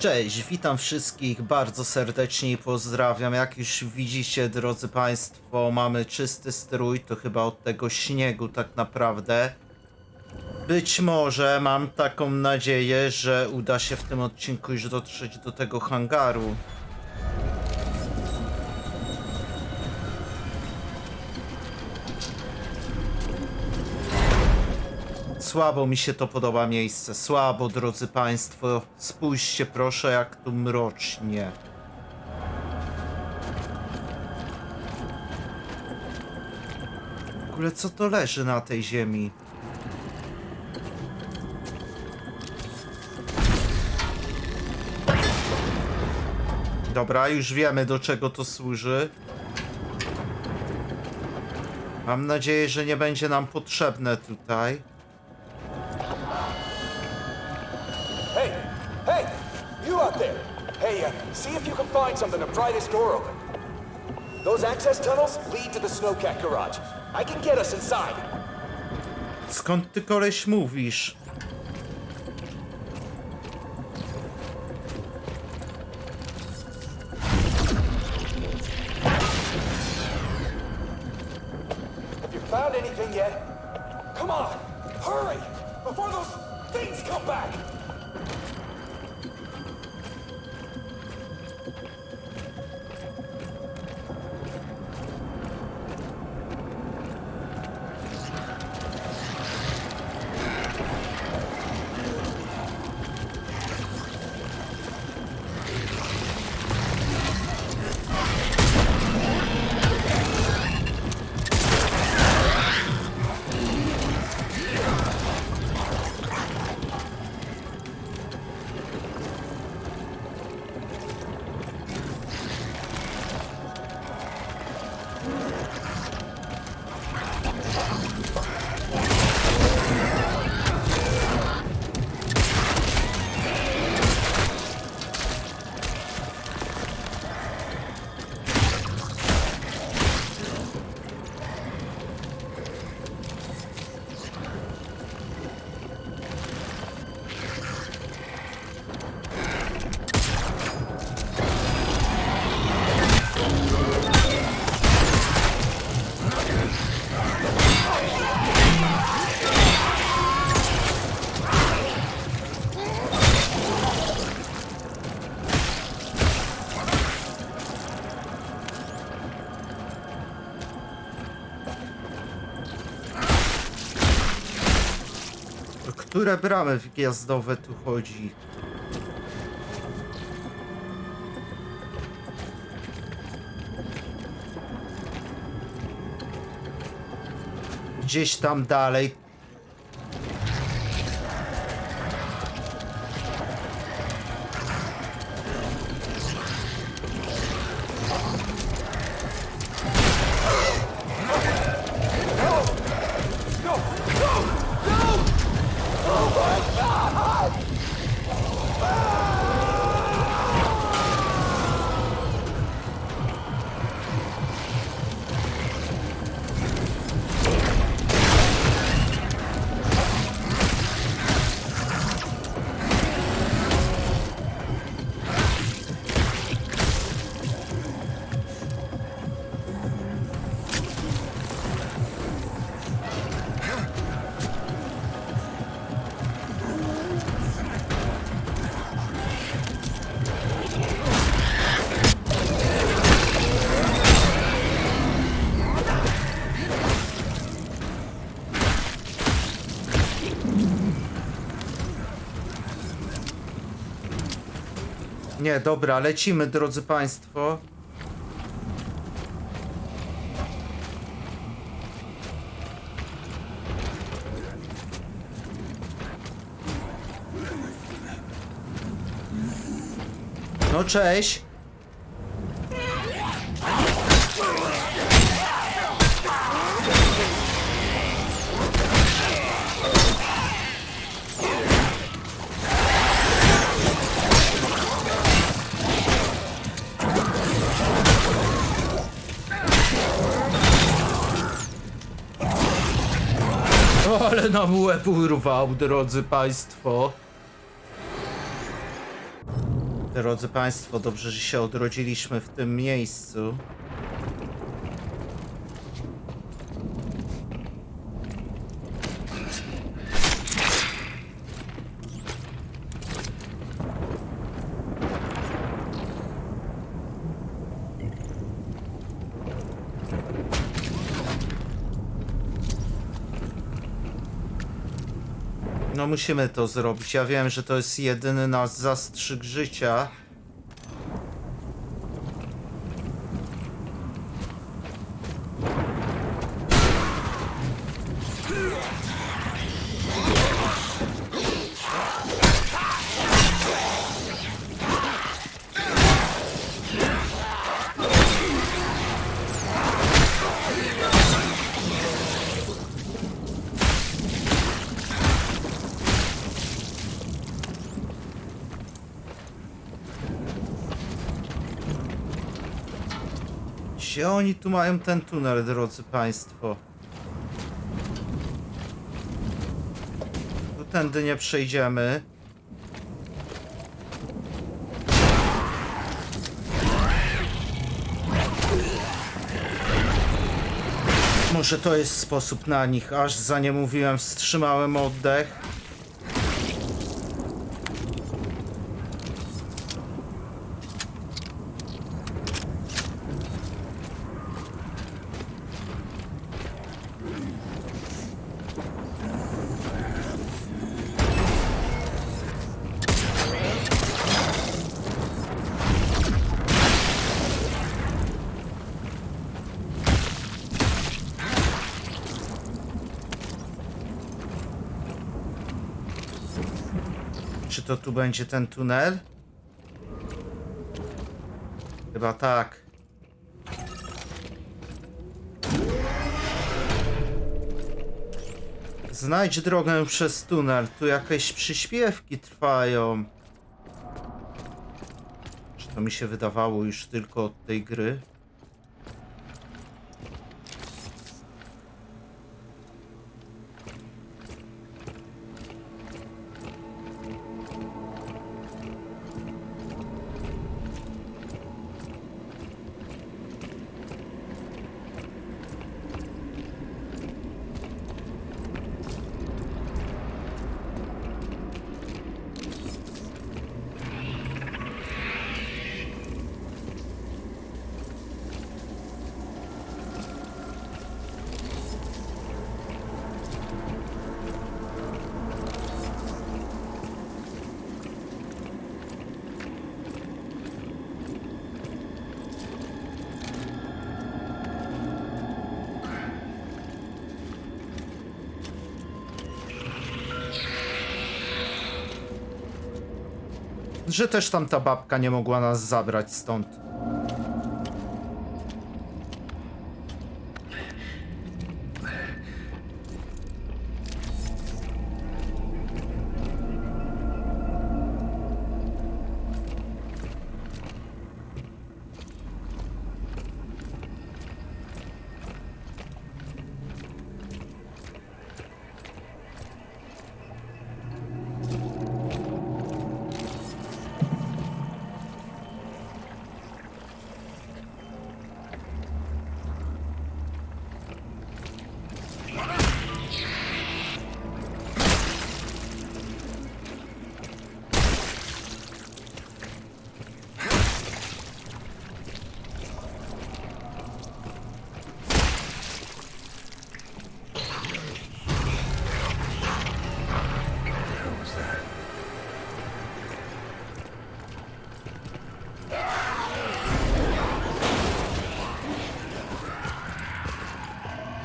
Cześć, witam wszystkich bardzo serdecznie i pozdrawiam. Jak już widzicie, drodzy Państwo, mamy czysty strój, to chyba od tego śniegu tak naprawdę. Być może, mam taką nadzieję, że uda się w tym odcinku już dotrzeć do tego hangaru. Słabo mi się to podoba miejsce. Słabo, drodzy Państwo. Spójrzcie proszę, jak tu mrocznie. W ogóle co to leży na tej ziemi? Dobra, już wiemy do czego to służy. Mam nadzieję, że nie będzie nam potrzebne tutaj. See if you can find something to pry this door open. Those access tunnels lead to the Snowcat garage. I can get us inside. Skąd ty koleś mówisz? Have you found anything yet? Come on, hurry, before those things come back. Które bramy wjazdowe tu chodzi? Gdzieś tam dalej. Nie, dobra, lecimy, drodzy Państwo. No cześć. Ale nam łeb urwał, drodzy Państwo. Drodzy Państwo, dobrze, że się odrodziliśmy w tym miejscu. Musimy to zrobić. Ja wiem, że to jest jedyny nasz zastrzyk życia. Gdzie oni tu mają ten tunel, drodzy Państwo? Tu tędy nie przejdziemy. Może to jest sposób na nich, aż za nie mówiłem, wstrzymałem oddech. To tu będzie ten tunel? Chyba tak. Znajdź drogę przez tunel. Tu jakieś przyśpiewki trwają. Czy to mi się wydawało już tylko od tej gry? Że też tam ta babka nie mogła nas zabrać stąd.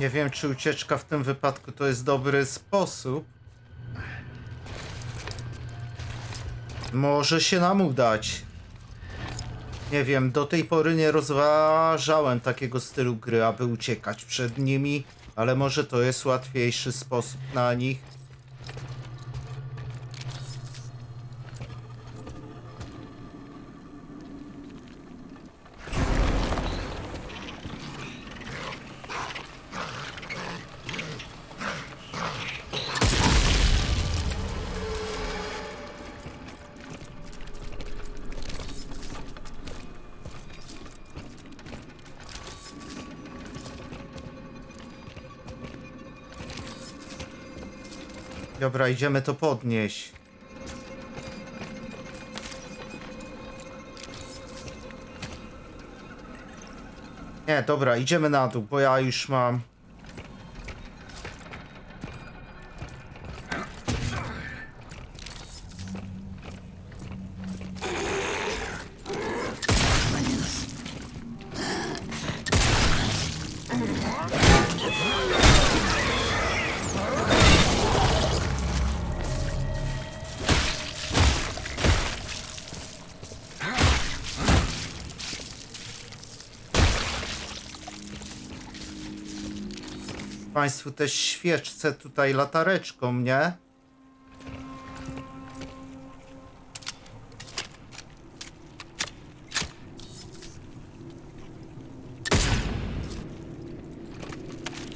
Nie wiem, czy ucieczka w tym wypadku to jest dobry sposób. Może się nam udać. Nie wiem, do tej pory nie rozważałem takiego stylu gry, aby uciekać przed nimi, ale może to jest łatwiejszy sposób na nich. Idziemy to podnieść. Nie, dobra, idziemy na dół, bo ja już mam. Państwu też świeczce tutaj latareczką, nie?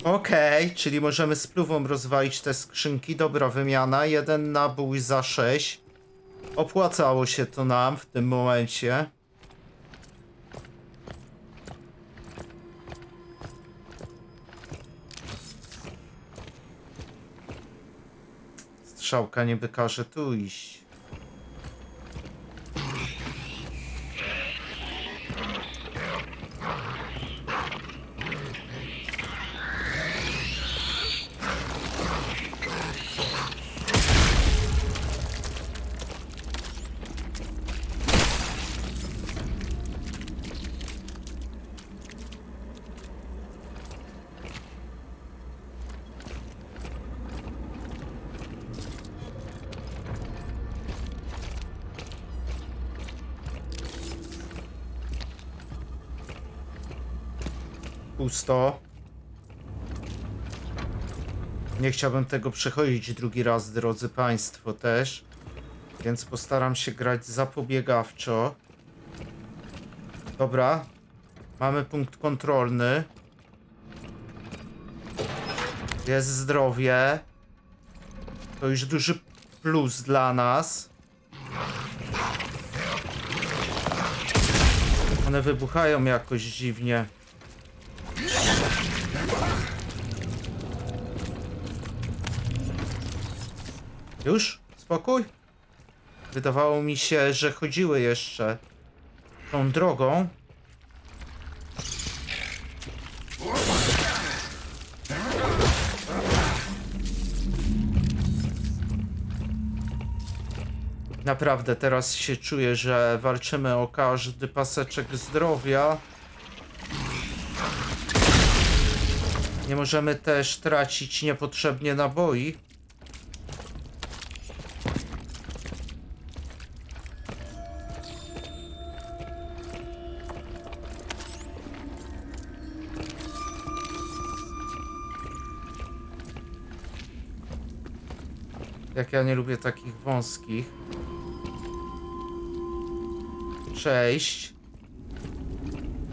Okej, czyli możemy z pluwą rozwalić te skrzynki. Dobra wymiana. Jeden nabój za 6. Opłacało się to nam w tym momencie. Strzałka niby każe tu iść. Pusto. Nie chciałbym tego przechodzić drugi raz, drodzy Państwo, też. Więc postaram się grać zapobiegawczo. Dobra. Mamy punkt kontrolny. Jest zdrowie. To już duży plus dla nas. One wybuchają jakoś dziwnie. Już? Spokój? Wydawało mi się, że chodziły jeszcze tą drogą. Naprawdę teraz się czuję, że walczymy o każdy paseczek zdrowia. Nie możemy też tracić niepotrzebnie naboi. Ja nie lubię takich wąskich. Cześć.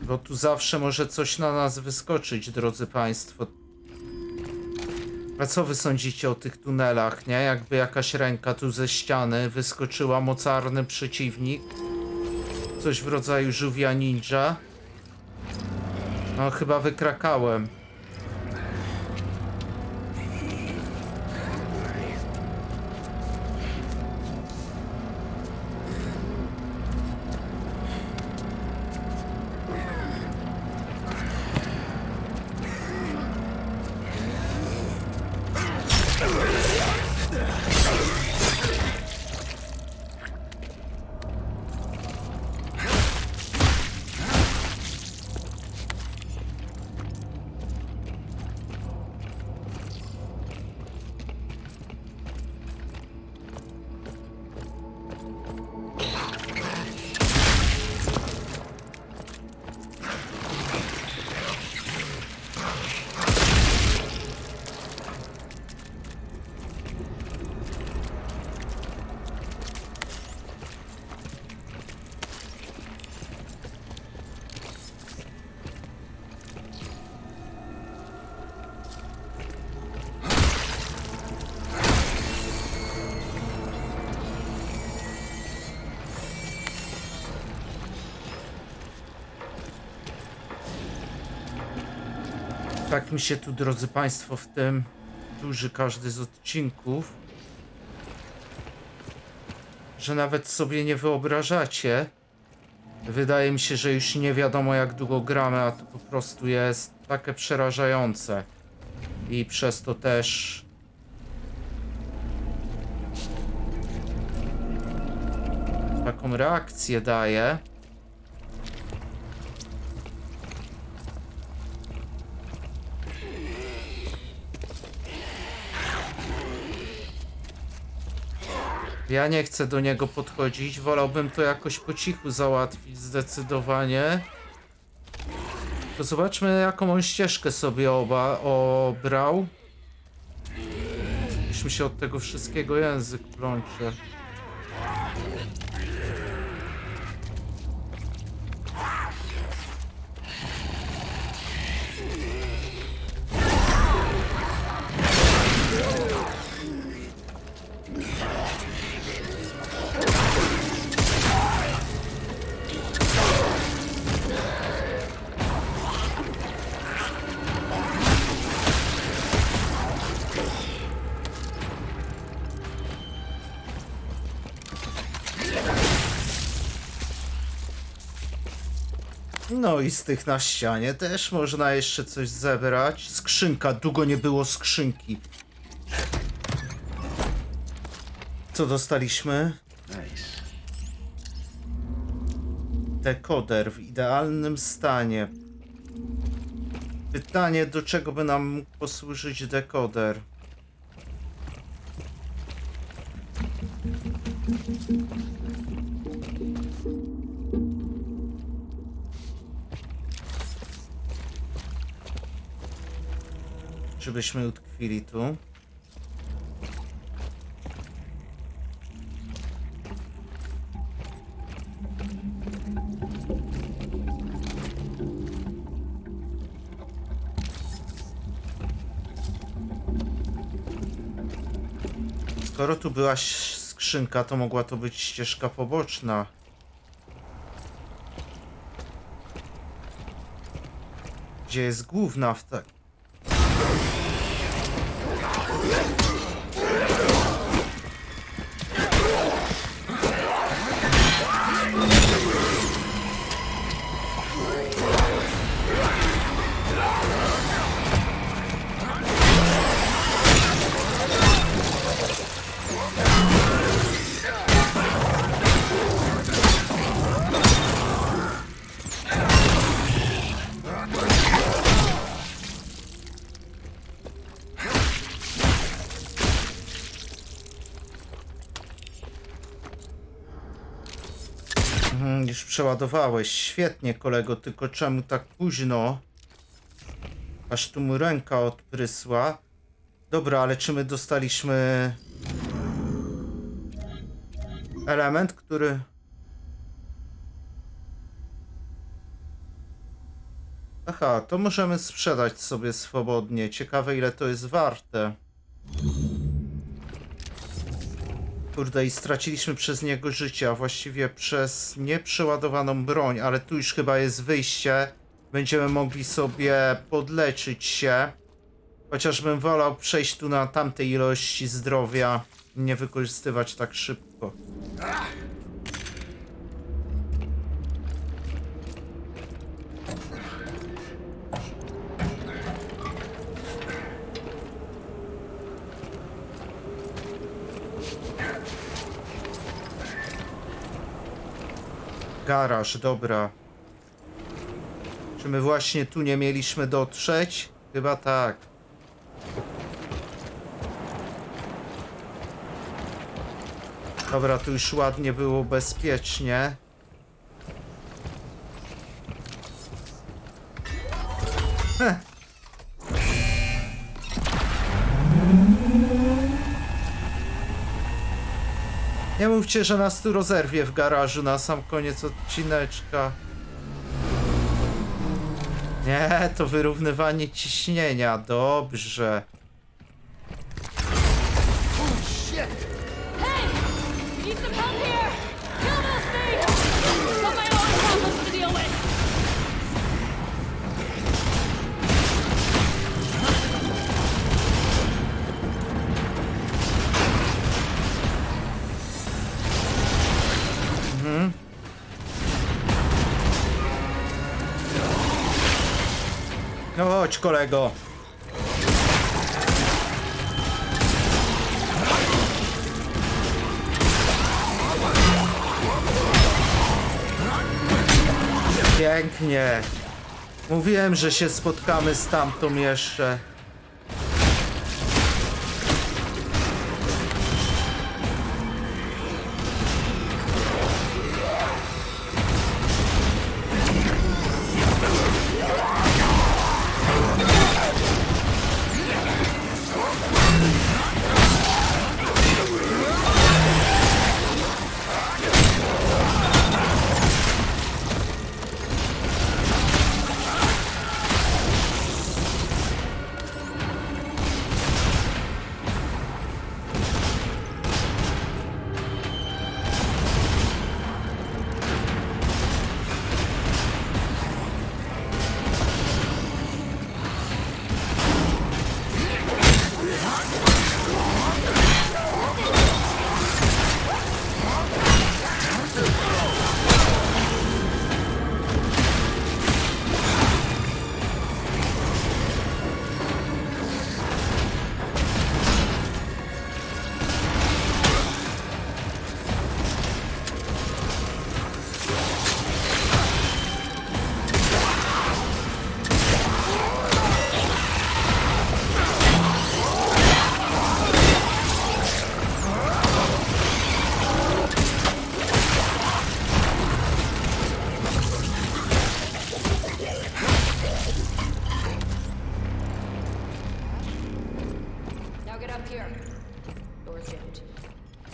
Bo tu zawsze może coś na nas wyskoczyć, drodzy Państwo. A co wy sądzicie o tych tunelach, nie? Jakby jakaś ręka tu ze ściany wyskoczyła, mocarny przeciwnik. Coś w rodzaju żółwia ninja. No, chyba wykrakałem. tak mi się tu, drodzy Państwo, w tym duży każdy z odcinków, że nawet sobie nie wyobrażacie. Wydaje mi się, że już nie wiadomo jak długo gramy, a to po prostu jest takie przerażające. I przez to też taką reakcję daje. Ja nie chcę do niego podchodzić, wolałbym to jakoś po cichu załatwić zdecydowanie. To zobaczmy jaką on ścieżkę sobie oba obrał. Już mi się od tego wszystkiego język plącze. No i z tych na ścianie też można jeszcze coś zebrać. Skrzynka, długo nie było skrzynki. Co dostaliśmy? Nice. Dekoder w idealnym stanie. Pytanie, do czego by nam mógł posłużyć dekoder? Żebyśmy utkwili tu. Skoro tu była skrzynka, to mogła to być ścieżka poboczna. Gdzie jest główna w tak. Przeładowałeś. Świetnie, kolego, tylko czemu tak późno? Aż tu mu ręka odprysła. Dobra, ale czy my dostaliśmy element, który. Aha, to możemy sprzedać sobie swobodnie. Ciekawe, ile to jest warte. Kurde, i straciliśmy przez niego życie, a właściwie przez nieprzeładowaną broń, ale tu już chyba jest wyjście. Będziemy mogli sobie podleczyć się. Chociażbym wolał przejść tu na tamtej ilości zdrowia, nie wykorzystywać tak szybko. Garaż, dobra. Czy my właśnie tu nie mieliśmy dotrzeć? Chyba tak. Dobra, tu już ładnie było bezpiecznie. Heh. Nie mówcie, że nas tu rozerwie w garażu na sam koniec odcineczka. Nie, to wyrównywanie ciśnienia. Dobrze. Chodź, kolego. Pięknie. Mówiłem, że się spotkamy z tamtą jeszcze.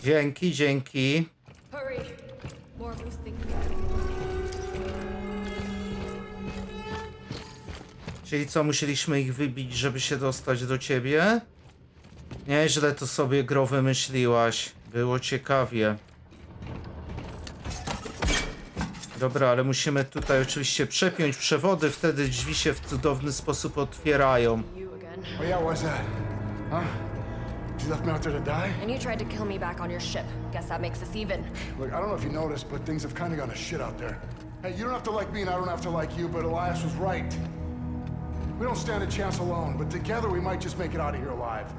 Dzięki, dzięki. Czyli co, musieliśmy ich wybić, żeby się dostać do ciebie? Nieźle to sobie gro wymyśliłaś. Było ciekawie. Dobra, ale musimy tutaj oczywiście przepiąć przewody, wtedy drzwi się w cudowny sposób otwierają. Oh yeah? You left me out there to die? And you tried to kill me back on your ship. Guess that makes us even. Look, I don't know if you noticed, but things have kind of gone to shit out there. Hey, you don't have to like me and I don't have to like you, but Elias was right. We don't stand a chance alone, but together we might just make it out of here alive.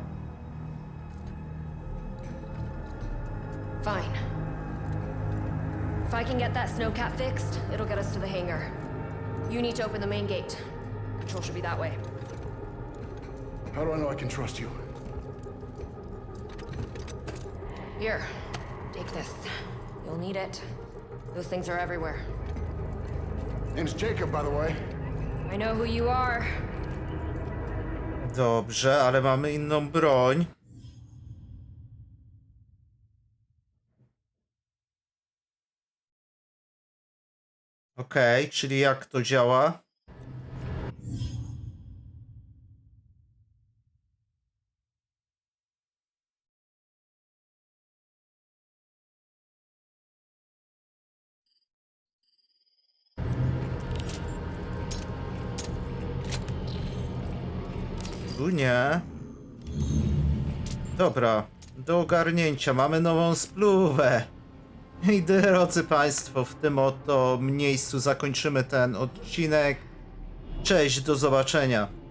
Fine. If I can get that snowcat fixed, it'll get us to the hangar. You need to open the main gate. Control should be that way. How do I know I can trust you? Here, take this. You'll need it. Those things are everywhere. Name's Jacob, by the way. I know who you are. Dobrze, ale mamy inną broń. Okej, czyli jak to działa? Nie. Dobra, do ogarnięcia. Mamy nową spluwę. I drodzy Państwo, w tym oto miejscu zakończymy ten odcinek. Cześć, do zobaczenia.